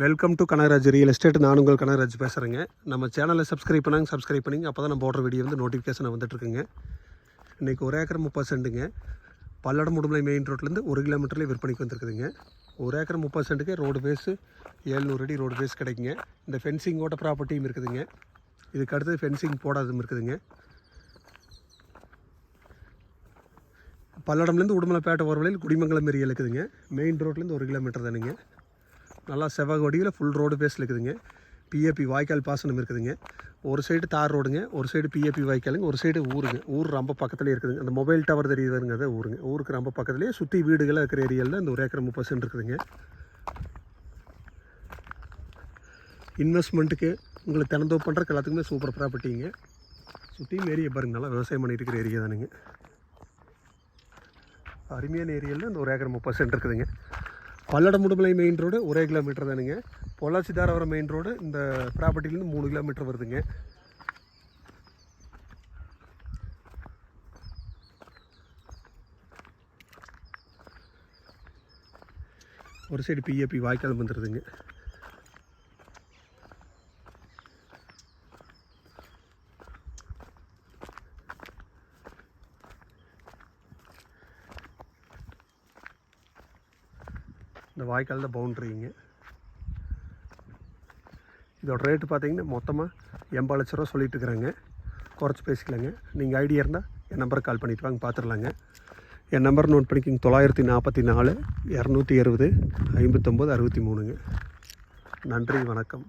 Welcome to Kanagaraj real estate நான் உங்கள் கனகராஜ் பேசுகிறேங்க நம்ம சேனலை சப்ஸ்கிரைப் பண்ணாங்க சப்ஸ்கிரைப் பண்ணிங்க. அப்போ தான் நம்ம போடுற வீடியோ வந்து நோட்டிஃபிகேஷன் வந்துட்டுருக்குங்க. இன்றைக்கி ஒரு ஏக்கர் முப்பது சென்ட்டுங்க பல்லடம் உடுமலை மெயின் ரோட்லேருந்து ஒரு கிலோமீட்டர்லேயே விற்பனைக்கு வந்திருக்குதுங்க. ஒரு ஏக்கர் முப்பது சென்ட்டுக்கு ரோடு பேஸு ஏழ்நூறு அடி ரோடு பேஸ் கிடைக்குங்க. இந்த ஃபென்சிங் ஓட்ட ப்ராப்பர்ட்டியும் இருக்குதுங்க. இதுக்கு அடுத்தது ஃபென்சிங் போடாதும் இருக்குதுங்க. பல்லடம்லேருந்து உடுமலைப்பேட்டை ஒரு வழியில் குடிமங்கலம் ஏரியா இருக்குதுங்க. மெயின் ரோட்லேருந்து ஒரு கிலோமீட்டர் தானுங்க. நல்லா செவ்வக வடிவில் ஃபுல் ரோடு பேஸில் இருக்குதுங்க. பிஏபி வாய்க்கால் பாசனம் இருக்குதுங்க. ஒரு சைடு தார் ரோடுங்க ஒரு சைடு பிஏபி வாய்க்காலுங்க ஒரு சைடு ஊருங்க. ஊர் ரொம்ப பக்கத்துலேயே இருக்குதுங்க. அந்த மொபைல் டவர் தெரியுதுங்க அது ஊருங்க. ஊருக்கு ரொம்ப பக்கத்துலேயே சுற்றி வீடுகளாக இருக்கிற ஏரியாவில் இந்த ஒரு ஏக்கர் முப்பது சென்ட் இருக்குதுங்க. இன்வெஸ்ட்மெண்ட்டுக்கு உங்களுக்கு தினந்தோப்பு பண்ணுறக்கு எல்லாத்துக்குமே சூப்பர் ப்ராப்பர்ட்டிங்க சுற்றியும் ஏரியா பாருங்க நல்லா விவசாயம் பண்ணிட்டு இருக்கிற ஏரியா தானுங்க. அருமையான ஏரியாவில் இந்த ஒரு ஏக்கர் முப்பது சென்ட் இருக்குதுங்க. பல்லடம் முடுமலை மெயின் ரோடு ஒரே கிலோமீட்டர் தானுங்க. பொள்ளாச்சி தாராவரம் மெயின் ரோடு இந்த ப்ராப்பர்ட்டிலேருந்து மூணு கிலோமீட்டர் வருதுங்க. ஒரு சைடு பிஏபி வாய்க்கால் வந்துடுதுங்க இந்த வாய்க்கால் தான் பவுண்ட்ரிங்க இதோட ரேட்டு பார்த்தீங்கன்னா மொத்தமாக எண்பது லட்ச ரூபா சொல்லிட்டு இருக்கிறாங்க. குறைச்சி பேசிக்கலாங்க. நீங்கள் ஐடியா இருந்தால் என் நம்பருக்கு கால் பண்ணிட்டு வாங்க பார்த்துடலாங்க என் நம்பர் நோட் பண்ணிக்கிங்க. தொள்ளாயிரத்தி நாற்பத்தி நாலு இரநூத்தி இருபது ஐம்பத்தொம்போது அறுபத்தி மூணுங்க. நன்றி வணக்கம்.